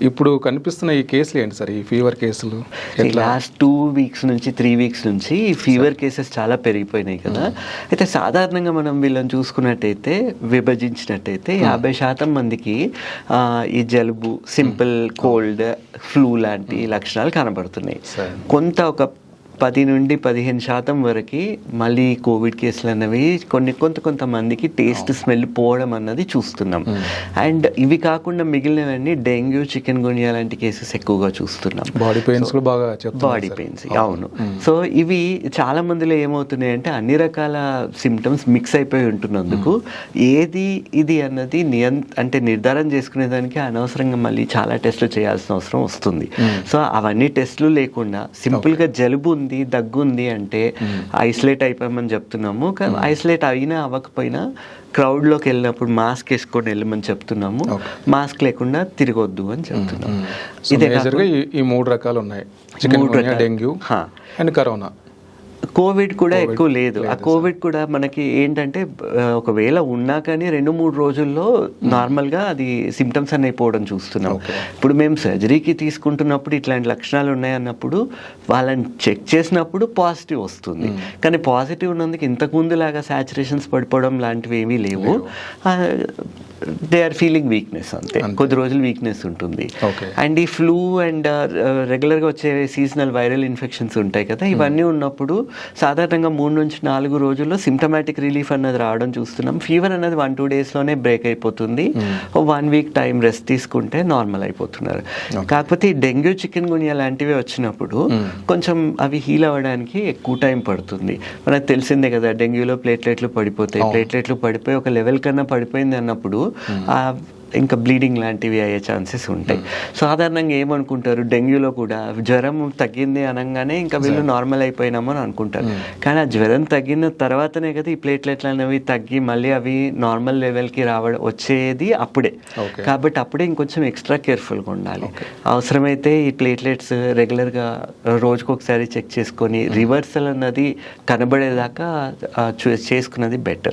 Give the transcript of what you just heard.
ఇప్పుడు కనిపిస్తున్న ఈ కేసులు ఏంటి సార్? ఈ ఫీవర్ కేసులు లాస్ట్ టూ వీక్స్ నుంచి త్రీ వీక్స్ నుంచి ఫీవర్ కేసెస్ చాలా పెరిగిపోయినాయి కదా. అయితే సాధారణంగా మనం వీళ్ళని చూసుకున్నట్టయితే విభజించినట్టయితే యాభై శాతం మందికి ఆ, ఈ జలుబు సింపుల్ కోల్డ్ ఫ్లూ లాంటి లక్షణాలు కనబడుతున్నాయి. కొంత ఒక పది నుండి పదిహేను శాతం వరకు మళ్ళీ కోవిడ్ కేసులు అన్నవి కొన్ని కొంత కొంతమందికి టేస్ట్ స్మెల్ పోవడం అన్నది చూస్తున్నాం. అండ్ ఇవి కాకుండా మిగిలినవన్నీ డెంగ్యూ చికెన్ గునియా లాంటి కేసెస్ ఎక్కువగా చూస్తున్నాం. బాడీ పెయిన్స్ కూడా బాగా బాడీ. పెయిన్స్ అవును. సో ఇవి చాలా మందిలో ఏమవుతున్నాయి అంటే అన్ని రకాల సిమ్టమ్స్ మిక్స్ అయిపోయి ఉంటున్నందుకు ఏది ఇది అన్నది నియం అంటే నిర్ధారణ చేసుకునే దానికి అనవసరంగా మళ్ళీ చాలా టెస్టులు చేయాల్సిన అవసరం వస్తుంది. సో అవన్నీ టెస్టులు లేకుండా సింపుల్గా జలుబు ఉంది దగ్గు ఉంది అంటే ఐసోలేట్ అయిపోయామని చెప్తున్నాము. కానీ ఐసోలేట్ అయినా అవ్వకపోయినా crowd లోకి వెళ్ళినప్పుడు మాస్క్ వేసుకొని వెళ్ళమని చెప్తున్నాము. మాస్క్ లేకుండా తిరగొద్దు అని చెప్తున్నాము. ఇదే ఈ మూడు రకాలు ఉన్నాయి. డెంగ్యూ. అండ్ కరోనా కోవిడ్ కూడా ఎక్కువ లేదు. ఆ కోవిడ్ కూడా మనకి ఏంటంటే ఒకవేళ ఉన్నా కానీ రెండు మూడు రోజుల్లో నార్మల్గా అది సిమ్టమ్స్ అనేవి పోవడం చూస్తున్నాం. ఇప్పుడు మేము సర్జరీకి తీసుకుంటున్నప్పుడు ఇట్లాంటి లక్షణాలు ఉన్నాయన్నప్పుడు వాళ్ళని చెక్ చేసినప్పుడు పాజిటివ్ వస్తుంది. కానీ పాజిటివ్ ఉన్నందుకు ఇంతకు ముందు లాగా సాచురేషన్స్ పడిపోవడం లాంటివి ఏమీ లేవు. దే ఆర్ ఫీలింగ్ వీక్నెస్ అంతే. కొద్ది రోజులు వీక్నెస్ ఉంటుంది. అండ్ ఈ ఫ్లూ అండ్ రెగ్యులర్గా వచ్చే సీజనల్ వైరల్ ఇన్ఫెక్షన్స్ ఉంటాయి కదా ఇవన్నీ ఉన్నప్పుడు సాధారణంగా మూడు నుంచి నాలుగు రోజుల్లో సిమ్టమాటిక్ రిలీఫ్ అన్నది రావడం చూస్తున్నాం. ఫీవర్ అన్నది వన్ టూ డేస్లోనే బ్రేక్ అయిపోతుంది. వన్ వీక్ టైం రెస్ట్ తీసుకుంటే నార్మల్ అయిపోతున్నారు. కాకపోతే డెంగ్యూ చికెన్ గునియా లాంటివి వచ్చినప్పుడు కొంచెం అవి హీల్ అవ్వడానికి ఎక్కువ టైం పడుతుంది. మనకు తెలిసిందే కదా డెంగ్యూలో ప్లేట్లెట్లు పడిపోతాయి. ప్లేట్లెట్లు పడిపోయి ఒక లెవెల్ కన్నా పడిపోయింది అన్నప్పుడు ఆ ఇంకా బ్లీడింగ్ లాంటివి అయ్యే ఛాన్సెస్ ఉంటాయి. సాధారణంగా ఏమనుకుంటారు? డెంగ్యూలో కూడా జ్వరం తగ్గింది అనగానే ఇంకా వీళ్ళు నార్మల్ అయిపోయినామో అని అనుకుంటారు కానీ ఆ జ్వరం తగ్గిన తర్వాతనే కదా ఈ ప్లేట్లెట్లు అనేవి తగ్గి మళ్ళీ అవి నార్మల్ లెవెల్కి రావడం వచ్చేది అప్పుడే. కాబట్టి అప్పుడే ఇంకొంచెం ఎక్స్ట్రా కేర్ఫుల్గా ఉండాలి. అవసరమైతే ఈ ప్లేట్లెట్స్ రెగ్యులర్గా రోజుకు ఒకసారి చెక్ చేసుకొని రివర్సల్ అన్నది కనబడేదాకా చేసుకున్నది బెటర్